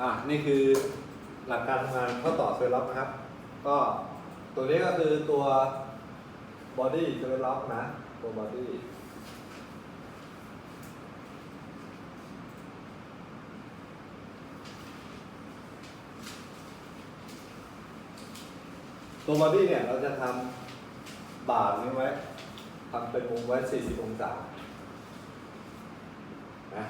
อะนี่คือหลักการทำงานข้อต่อเซลล็อกนะครับ ก็ตัวนี้ก็คือตัวบอดี้เซลล็อกนะ ตัวบอดี้ตัวบอดี้เนี่ยเราจะทำบาร์นี้ไว้ทำเป็นวงไว้ 40 องศานะ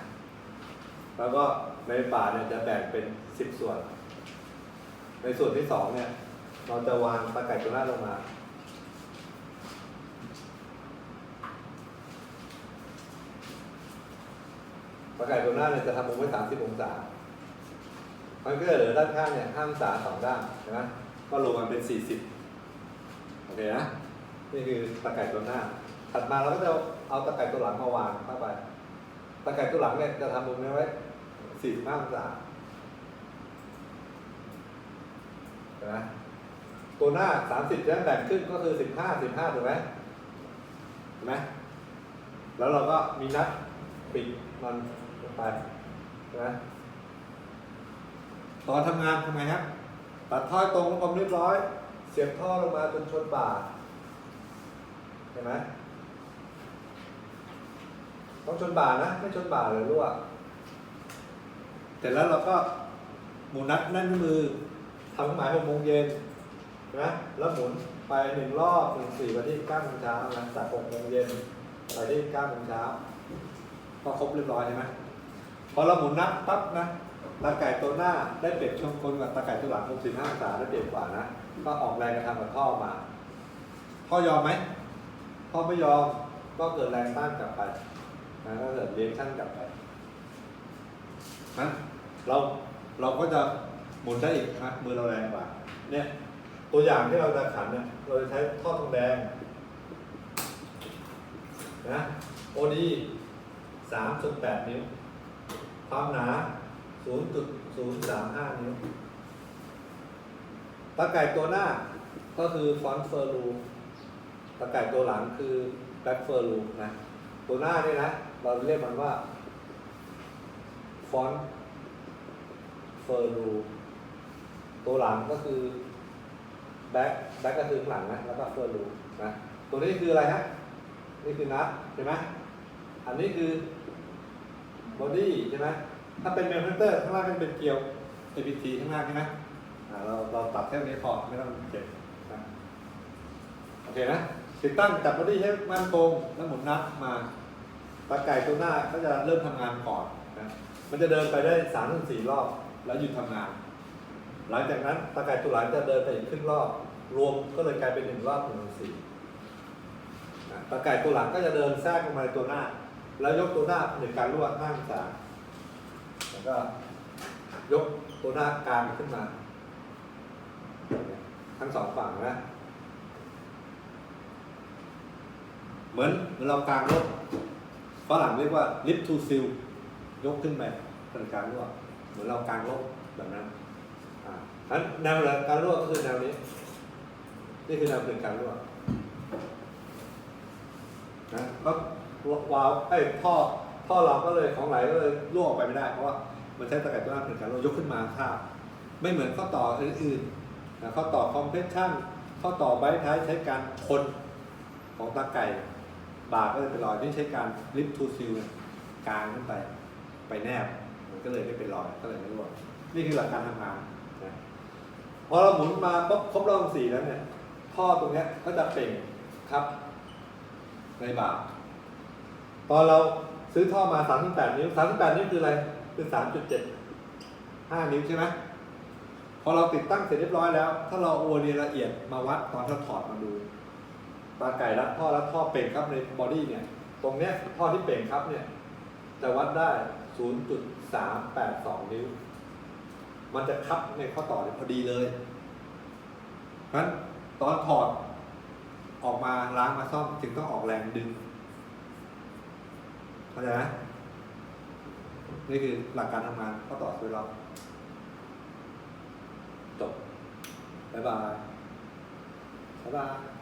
แล้วก็ในบาเนี่ยจะแบ่งเป็น10ส่วน ในส่วนที่สองเนี่ย เราจะวางตะไคร่ตัวหน้าลงมา ตะไคร่ตัวหน้าเนี่ยจะทำมุมไว้30องศามันก็จะเหลือด้านข้างเนี่ย5องศาสองด้านใช่ไหมก็รวมกันเป็น40โอเคนะ นี่คือตะไคร่ตัวหน้า ถัดมาเราก็จะเอาตะไคร่ตัวหลังมาวางเข้าไป ตะไคร่ตัวหลังเนี่ยจะทำมุมนี้ไว้ 45องศาเห็นไหมตัวหน้า30จะแล้วแบ่งขึ้นก็คือ15 15ถูกไหมเห็นไหมแล้วเราก็มีนัดปิดมันลงไปใช่ไหมตอนทำงานทำไงครับตัดท่อตรงความเรียบร้อย เสียบท่อลงมาจนชนบ่าเห็นไหมต้องชนบ่านะ ไม่ชนบ่าเลยรั่ว เสร็จแล้วเราก็หมุนนัดแน่นมือทำเครื่องหมายหกโมงเย็นนะแล้วหมุนไปหนึ่งรอบหนึ่งสี่ไปที่เก้าโมงเช้านะจากหกโมงเย็นไปที่เก้าโมงเช้าก็ครบเรียบร้อยใช่ไหมพอเราหมุนนับปั๊บนะตาไก่ตัวหน้าได้เปรียบช่วงคนกับตาไก่ตัวหลัง65องศาได้เปรียบกว่านะก็ออกแรงกระทำกับท่อมาท่อยอมไหมท่อไม่ยอมก็เกิดแรงต้านกลับไปนะก็เกิดเลี้ยงชั่นกลับไป นะเราเราก็จะหมุนได้อีกนะมือเราแรงกว่าเนี่ยตัวอย่างที่เราจะขันเนี่ยเราจะใช้ท่อทองแดงนะโอดีสามส่วนแปดนิ้ว ความหนาศูนย์จุดศูนย์สามห้านิ้วตะไก่ตัวหน้าก็คือฟอนเฟอร์ลูตะไก่ตัวหลังคือแบ็คเฟอร์ลูนะ ตัวหน้านี่นะ เราเรียกมันว่า ฟอนต์เฟอร์ลูตัวหลังก็คือแบ็คแบ็คก็คือข้างหลังนะแล้วก็เฟอร์ลูนะตัวนี้คืออะไรฮะนี่คือนัดใช่ไหมอันนี้คือบอดี้ใช่ไหมถ้าเป็นเมลเตอร์ข้างล่างเป็นเกลียว APT ข้างล่างใช่ไหมเราเราตัดแค่นี้พอไม่ต้องเก็บโอเคนะติดตั้งจับบอดี้ให้มั่นคงแล้วหมุนนัดมาตาไก่ตัวหน้าก็จะเริ่มทำงานก่อนนะ มันจะเดินไปได้สามถึงสี่รอบ แล้วหยุดทำงาน หลังจากนั้นตาไก่ตัวหลังจะเดินไปอีกครึ่งรอบ รวมก็เลยกลายเป็นหนึ่งรอบหนึ่งถึงสี่นะตาไก่ตัวหลังก็จะเดินแทรกลงมาในตัวหน้า แล้วยกตัวหน้าหนึ่งการลวดห้างศาแล้วก็ยกตัวหน้ากลางขึ้นมา ทั้งสองฝั่งนะเหมือนเหมือนเรากลางรถฝรั่งเรียกว่า lift to seal ยกขึ้นไปเป็นการลวเหมือนเรากลางรถแบบนั้นอ่าอันแนวการลวก็คือแนวนี้ นี่คือแนวเป็นการลวนะก็วาวไอ้ยท่อท่อเราก็เลยของไหลก็เลยรั่วออกไปไม่ได้เพราะว่ามันใช้ตะแกรงตัวหน้าเป็นการลวยกขึ้นมาข้าไม่เหมือนข้อต่ออื่นๆนะข้อต่อคอมเพรสชั่นข้อต่อไบท์ท้ายใช้การคนของตะไก่บาร์ก็เลยเป็นรอยที่ใช้การลิฟทูซิลกลางขึ้นไป ไปแนบ มันก็เลยไม่เป็นรอยก็เลยไม่รั่วนี่คือหลักการทำงานนะพอเราหมุนมาปุ๊บครบรอบสี่แล้วเนี่ยท่อตรงนี้ก็จะเปล่งครับ ในบาร์ตอนเราซื้อท่อมา 38 นิ้ว 38 นิ้วคืออะไร คือ 3.75 นิ้วใช่ไหมพอเราติดตั้งเสร็จเรียบร้อยแล้ว ถ้าเราโอเนียละเอียดมาวัดตอนเราถอดมาดู ตาไก่รัดท่อแล้วท่อเป่งครับในบอดี้เนี่ย ตรงเนี้ยท่อที่เป่งครับเนี่ย จะวัดได้ 0.382 นิ้ว มันจะคับในข้อต่อเนี่ยพอดีเลยเพราะฉะนั้นตอนถอดออกมาล้างมาซ่อมจึงต้องออกแรงดึงเข้าใจไหมนี่คือหลักการทำงานข้อต่อคือเราจบบ๊ายบายบ๊ายบาย